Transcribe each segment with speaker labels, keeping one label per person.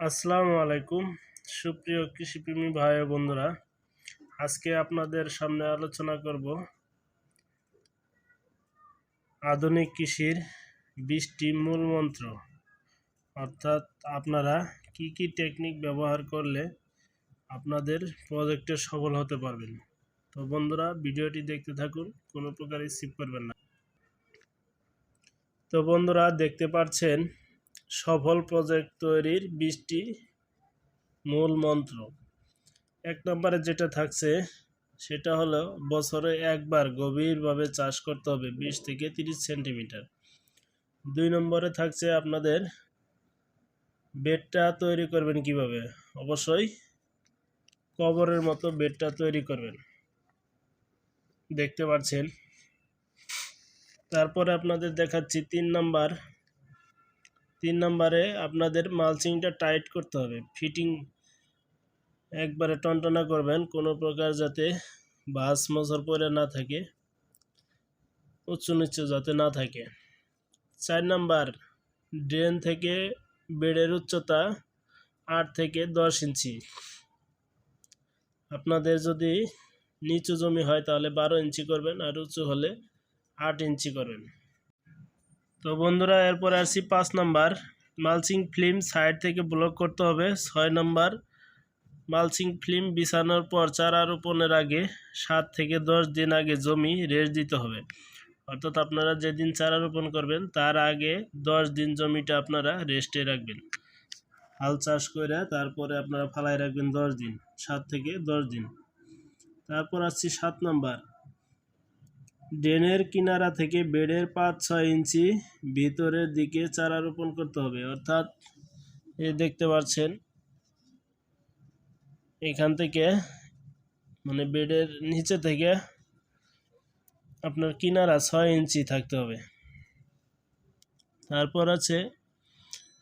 Speaker 1: আসসালামু আলাইকুম। সুপ্রিয় কৃষিপ্রেমী ভাই বন্ধুরা, আজকে আপনাদের সামনে আলোচনা করব আধুনিক কৃষির বৃষ্টি মূল মন্ত্র। অর্থাৎ আপনারা কি কি টেকনিক ব্যবহার করলে আপনাদের প্রজেক্টে সফল হতে পারবেন। তো বন্ধুরা, ভিডিওটি দেখতে থাকুন, কোনো প্রকার স্কিপ করবেন না। তো বন্ধুরা, দেখতে পাচ্ছেন সফল প্রজেক্ট তৈরির বৃষ্টি মূল মন্ত্র। এক নম্বরে যেটা থাকছে, সেটা হলো বছরে একবার গভীরভাবে চাষ করতে হবে বিশ থেকে তিরিশ সেন্টিমিটার। দুই নম্বরে থাকছে আপনাদের, বেডটা তৈরি করবেন কীভাবে? অবশ্যই কবরের মতো বেডটা তৈরি করবেন। দেখতে পাচ্ছেন? তারপরে আপনাদের দেখাচ্ছি তিন নাম্বার তিন নম্বরে আপনাদের মালচিংটা টাইট করতে হবে। ফিটিং একবারে টনটনা করবেন, কোনো প্রকার যাতে বাস মজর পরে না থাকে, উচ্চ নিচু যাতে না থাকে। চার নাম্বার ড্রেন থেকে বেডের উচ্চতা আট থেকে দশ ইঞ্চি। আপনাদের যদি নিচু জমি হয় তাহলে বারো ইঞ্চি করবেন আর উঁচু হলে আট ইঞ্চি করবেন। তো বন্ধুরা, এরপর আসছি পাঁচ নাম্বার। মালচিং ফিল্ম সাইড থেকে ব্লক করতে হবে। ছয় নাম্বার, মালচিং ফিল্ম বিছানোর পর চারা রোপণের আগে সাত থেকে দশ দিন আগে জমি রেস্ট দিতে হবে। অর্থাৎ আপনারা যেদিন চারা রোপণ করবেন, তার আগে দশ দিন জমিটা আপনারা রেস্টে রাখবেন। হাল চাষ করে তারপরে আপনারা ফালাই রাখবেন দশ দিন, সাত থেকে দশ দিন। তারপর আসছি সাত নাম্বার ড্রেনের কিনারা থেকে বেডের পাঁচ ছয় ইঞ্চি ভিতরের দিকে চারা রোপণ করতে হবে। অর্থাৎ এ দেখতে পাচ্ছেন, এখান থেকে মানে বেডের নিচে থেকে আপনার কিনারা ছয় ইঞ্চি থাকতে হবে। তারপর আছে,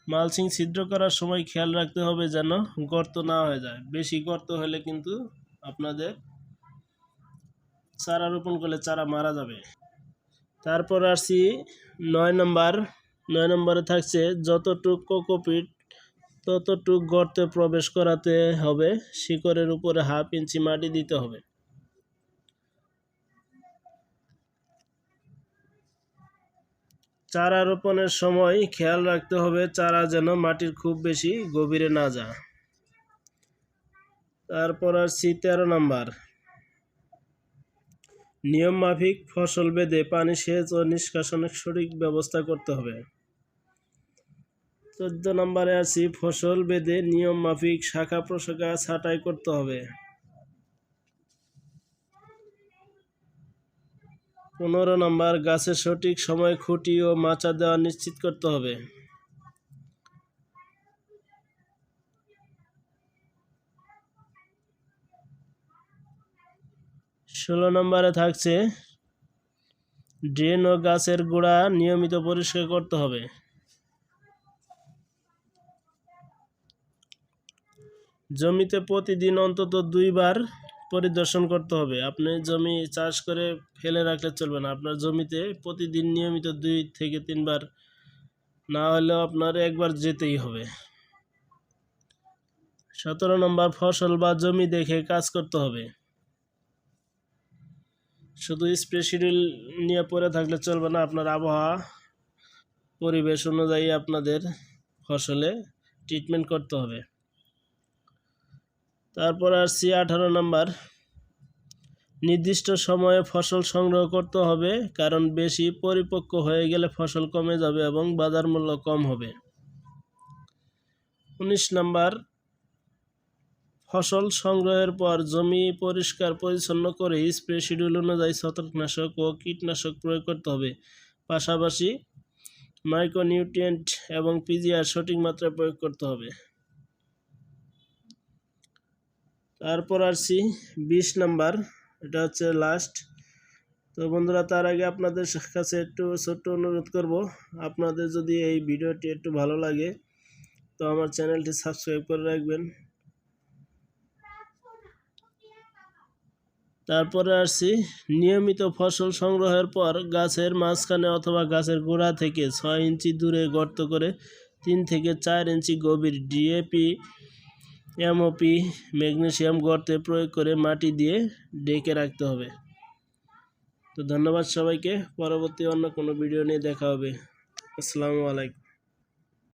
Speaker 1: মালচিং ছিদ্র করার সময় খেয়াল রাখতে হবে যেন গর্ত না হয়ে যায়। বেশি গর্ত হলে কিন্তু আপনাদের চারা রোপণ করলে চারা মারা যাবে। তারপর আসছি নয় নম্বর। নয় নম্বরে থাকছে যতটুক কোকোপিট, ততটুক গর্তে প্রবেশ করাতে হবে, শিকড়ের উপরে হাফ ইঞ্চি মাটি দিতে হবে। চারা রোপণের সময় খেয়াল রাখতে হবে চারা যেন মাটির খুব বেশি গভীরে না যায়। তারপর আসছি তেরো নম্বর। নিয়ম মাফিক ফসল বেঁধে পানি সেচ ও নিষ্কাশনের সঠিক ব্যবস্থা করতে হবে। চোদ্দ নম্বরে আছি ফসল বেঁধে নিয়ম মাফিক শাখা প্রশাখা ছাঁটাই করতে হবে। পনেরো নম্বর গাছের সঠিক সময় খুঁটি ও মাচা দেওয়া নিশ্চিত করতে হবে। ষোলো নম্বরে থাকছে, ড্রেন ও গাছের গোড়া নিয়মিত পরিষ্কার করতে হবে। জমিতে প্রতিদিন অন্তত দুইবার পরিদর্শন করতে হবে। আপনি জমি চাষ করে ফেলে রাখলে চলবে না। আপনার জমিতে প্রতিদিন নিয়মিত দুই থেকে তিনবার না হলেও আপনার একবার যেতেই হবে। সতেরো নম্বর ফসল বা জমি দেখে কাজ করতে হবে। শুধু স্প্রে শিডিউল নিয়ে পড়ে থাকলে চলবে না, আপনার আবহাওয়া পরিবেশ অনুযায়ী আপনাদের ফসলে ট্রিটমেন্ট করতে হবে। তারপর আসছি আঠারো নম্বর। নির্দিষ্ট সময়ে ফসল সংগ্রহ করতে হবে, কারণ বেশি পরিপক্ক হয়ে গেলে ফসল কমে যাবে এবং বাজার মূল্য কম হবে। উনিশ নম্বর ফসল সংগ্রহের পর জমি পরিষ্কার পরিচ্ছন্ন করে স্প্রে শিডিউল অনুযায়ী ছত্রাকনাশক ও কীটনাশক প্রয়োগ করতে হবে। পাশাপাশি মাইক্রোনিউট্রিয়েন্ট এবং পিজিআর সঠিক মাত্রায় প্রয়োগ করতে হবে। তারপর আসছি বিশ নাম্বার, এটা হচ্ছে লাস্ট তো বন্ধুরা, তার আগে আপনাদের কাছে একটু ছোট্ট অনুরোধ করব, আপনাদের যদি এই ভিডিওটি একটু ভালো লাগে, তো আমার চ্যানেলটি সাবস্ক্রাইব করে রাখবেন। তারপরে আসছি, নিয়মিত ফসল সংগ্রহের পর গাছের মাঝখানে অথবা গাছের গোড়া থেকে ছয় ইঞ্চি দূরে গর্ত করে তিন থেকে চার ইঞ্চি গভীর ডিএপি, এমওপি ম্যাগনেশিয়াম গর্তে প্রয়োগ করে মাটি দিয়ে ডেকে রাখতে হবে। তো ধন্যবাদ সবাইকে, পরবর্তী অন্য কোনো ভিডিও নিয়ে দেখা হবে। আসসালামু আলাইকুম।